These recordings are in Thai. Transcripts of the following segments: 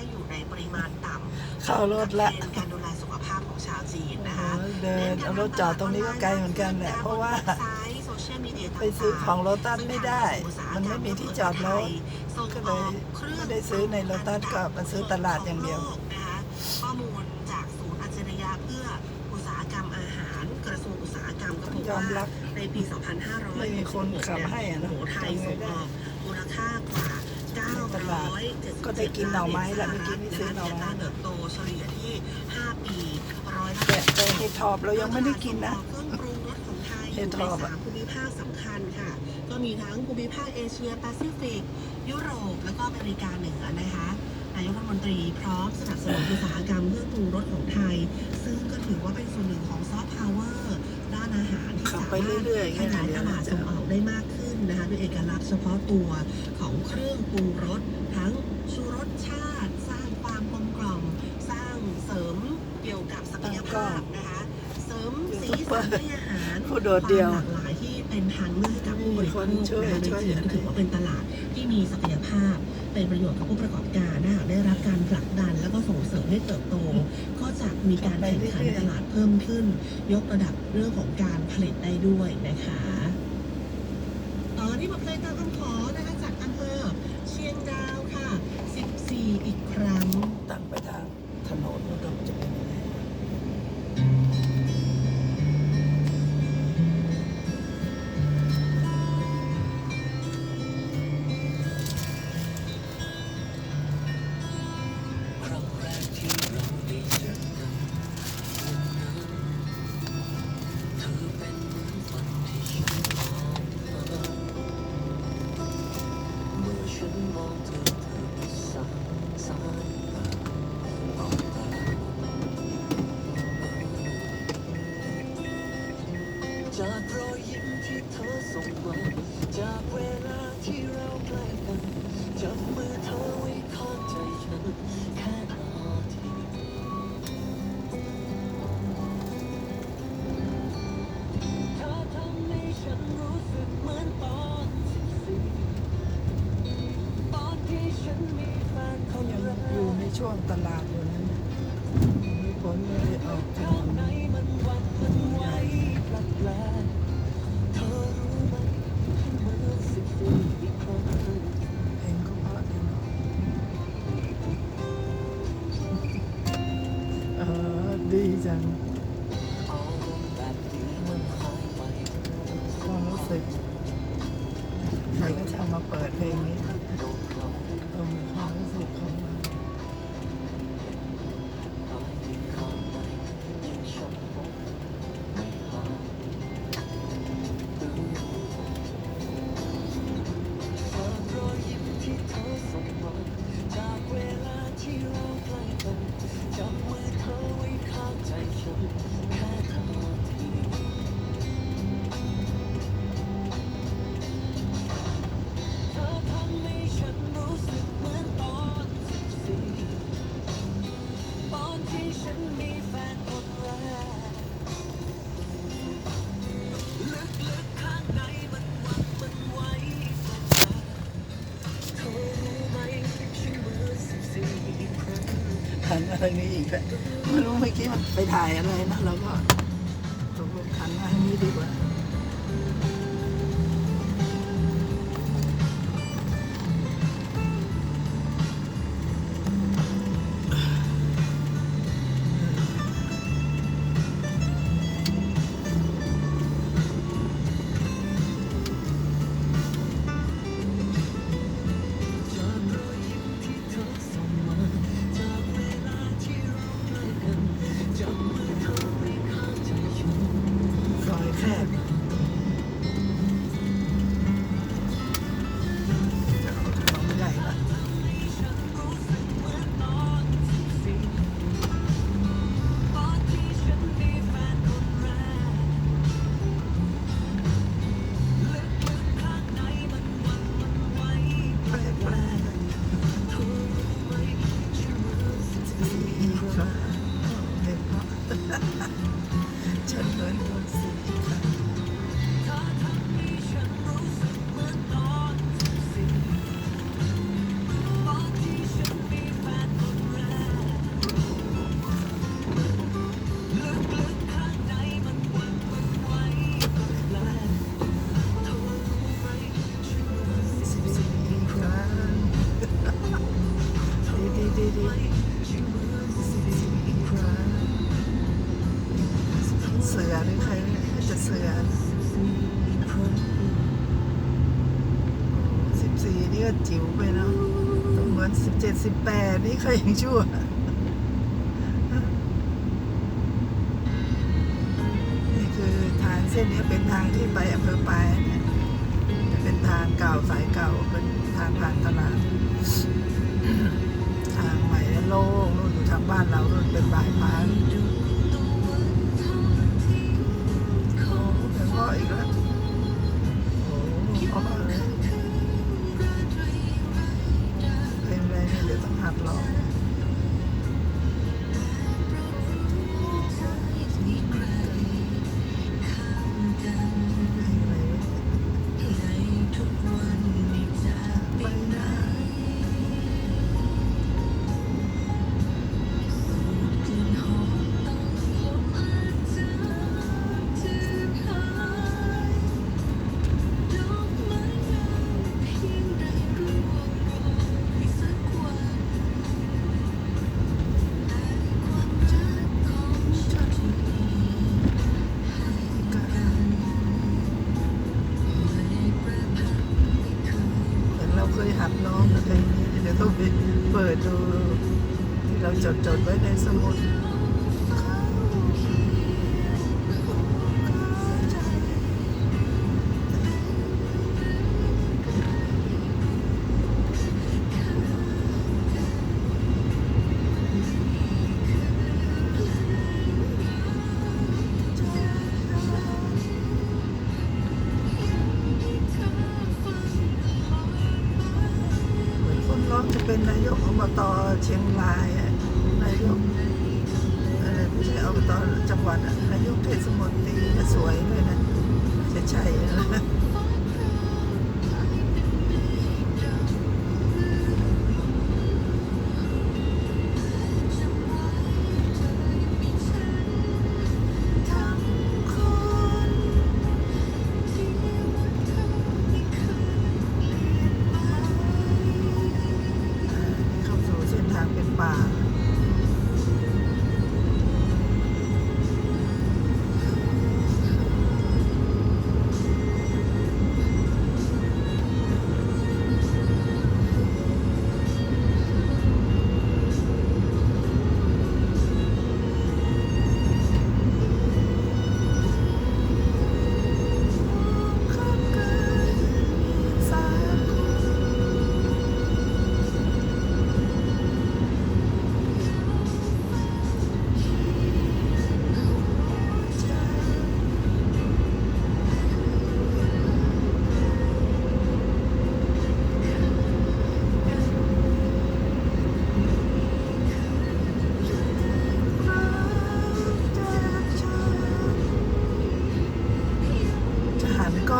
ให้อยู่ในปริมาณต่ำเข้ารถละเทรนด์การดูแลสุขภาพของชาวจีนนะคะโอ้โหเดินเอารถจอดตรงนี้ก็ไกลเหมือนกันแหละเพราะว่าไปซื้อของโลตัสไม่ได้ มันไม่มีที่จอดรถก็เลยไม่ได้ซื้อในโลตัสก็มาซื้อตลาดอย่างเดียวนะคะข้อมูลจากศูนย์อัจฉริยะเพื่ออุตสาหกรรมอาหารกระทรวงอุตสาหกรรมก็พบยอว่ามรับในปี 2500ไม่มีคนขับให้อะเนอะโอ้โหไทยส่งออกมูลค่ากว่า ตลาดก็ได้กินหน่อไม้แหละเมื่อกี้นี่ซื้อหน่อไม้เติบโตเฉลี่ยที่5ปีร้อยละแต่แต่เห็ดทอบเรายังไม่ได้กินนะเครื่องปรุงรสของไทยเห็ดทอบอะในสามภูมิภาคสำคัญค่ะ ก็มีทั้งภูมิภาคเอเชียแปซิฟิก ยุโรปแล้วก็อเมริกาเหนือนะคะนายกรัฐมนตรีพร้อมสนับสนุนอุตสาหกรรมเครื่องปรุงรสของไทย ซึ่งก็ถือว่าเป็นส่วนหนึ่งของซอฟต์พาวเวอร์ด้านอาหารที่ขับสาไปมารถเรื่อยๆขยายตลาดส่งออกได้มากขึ้น นะคะด้วยเอกลักษณ์เฉพาะตัวของเครื่องปรุงรสทั้งชูรสชาติ สร้างความกลมกล่อมสร้างเสริมเกี่ยวกับศักยภาพนะคะ เสริมสีสันในอาหารผู้โดดเดี่ยวหลากหลายที่เป็นทางเลือกให้กับผู้บริโภคมีคนช่วยนะคะในจีนก็ถือว่าเป็นตลาดที่มีศักยภาพเป็นประโยชน์กับผู้ประกอบการหากได้รับการผลักดันแล้วก็ส่งเสริมให้เติบโต ก็จะมีการแข่งขันตลาดเพิ่มขึ้น ยกระดับเรื่องของการผลิตได้ด้วยนะคะ ต่ นอะไรนี้อีกแล้วไม่รู้เมื่อกี้มันไปถ่ายอะไรนะเราก็ตกลงทันมาให้นี้ดีกว่า 沉沦多刺激 จิ๋วไปเนาะต้องเหมือนสิบเจ็ดสิบแปดนี่ใครยังชั่วนี่คือทางเส้นนี้เป็นทางที่ไปอำเภอปลายเนี่ยเป็นทางเก่าสายเก่าเป็นทางผ่านตลาดทางใหม่แล้วโล่งนู่นอยู่ทางบ้านเรานู่นเป็นบายพาสโอ้ถึงพ่ออีกแล้ว ยหัดร้องอะเพลงนี้เดี๋ยวต้องไปเปิดดูที่เราจดจดไว้ในสมุด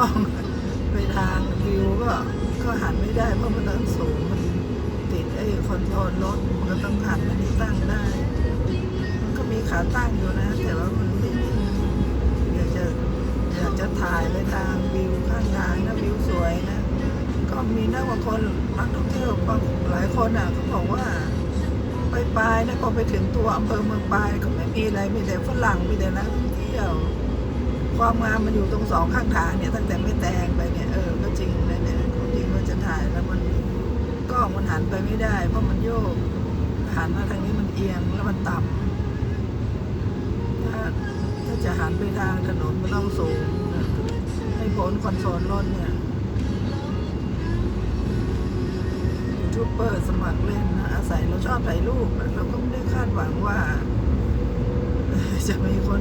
องไปทางวิวก็ก็หันไม่ได้เพราะมันต้องสูงมันติดไอ้คอนโทรลรถมันก็ต้องหันมันที่ตั้งได้ มันก็มีขาตั้งอยู่นะ แต่ว่ามันไม่นิ่งอยากจะอยากจะถ่ายไปทางวิวข้างทางนะวิวสวยนะ ก็มีนักบางคนนักท่องเที่ยวบางหลายคนอะเขาบอกว่าไปปลายนะพอไปถึงตัวอำเภอเมืองปลายก็ไม่มีอะไรมีแต่ฝรั่งมีแต่นักท่องเที่ยว ความงามมันอยู่ตรงสองข้างทางเนี่ยตั้งแต่ไม่แตงไปเนี่ยเออก็จริงนะเนี่ยจริงว่าจะถ่ายแล้วมันกล้องมันหันไปไม่ได้ เพราะมันโยกหันมาทางนี้มันเอียงแล้วมันต่ำถ้าถ้าจะหันไปทางถนนมันต้องสูงให้พ้นคอนโซลรถเนี่ยยูทูบเบอร์สมัครเล่นนะอาศัยเราชอบถ่ายรูปเราก็ไม่ได้คาดหวังว่า จะมีคน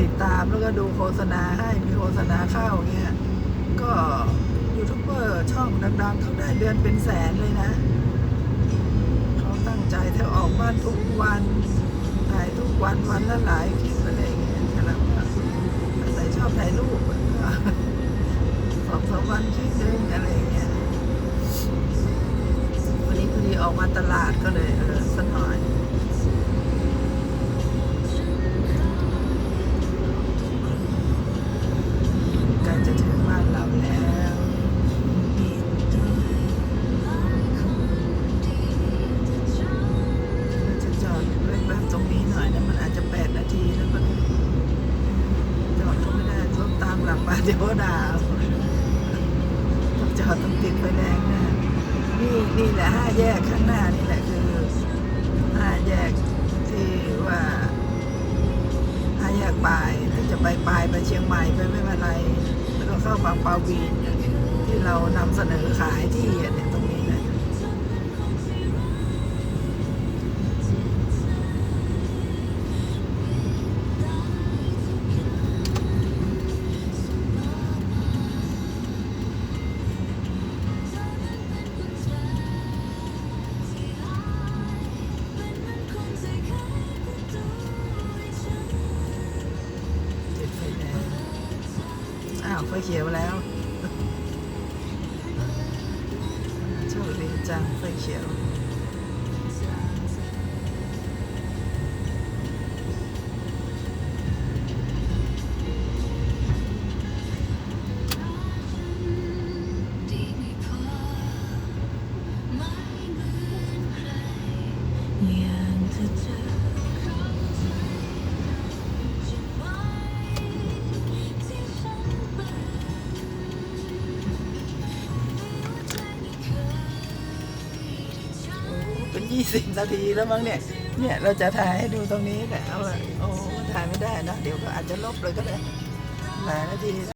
ติดตามแล้วก็ดูโฆษณาให้มีโฆษณาเข้าเงี้ยก็ยูทูบเบอร์ช่องดังๆเขาได้เดือนเป็นแสนเลยนะ เขาตั้งใจเที่ยวออกบ้านทุกวันถ่ายทุกวันวันละหลายคลิปอะไรเงี้ยแต่เราก็อาศัยชอบถ่ายรูปก็สองสามวันคลิปนึงอะไรเงี้ยวันนี้พอดีออกมาตลาดก็เลยเออสักหน่อย นี่แหละห้าแยกข้างหน้านี่แหละคือห้าแยกที่ว่าห้าแยกปลายที่จะไปปลายไปเชียงใหม่ไปไม่มาไรแล้วก็เข้าบางปาวีนที่เรานำเสนอขายที่ เขียวแล้วโชคดีจังไฟเขียว ยี่สิบนาทีแล้วมั้งเนี่ย เนี่ยเราจะถ่ายให้ดูตรงนี้แหละเอาละโอ้ถ่ายไม่ได้นะ เดี๋ยวก็อาจจะลบเลยก็ได้หลายนาที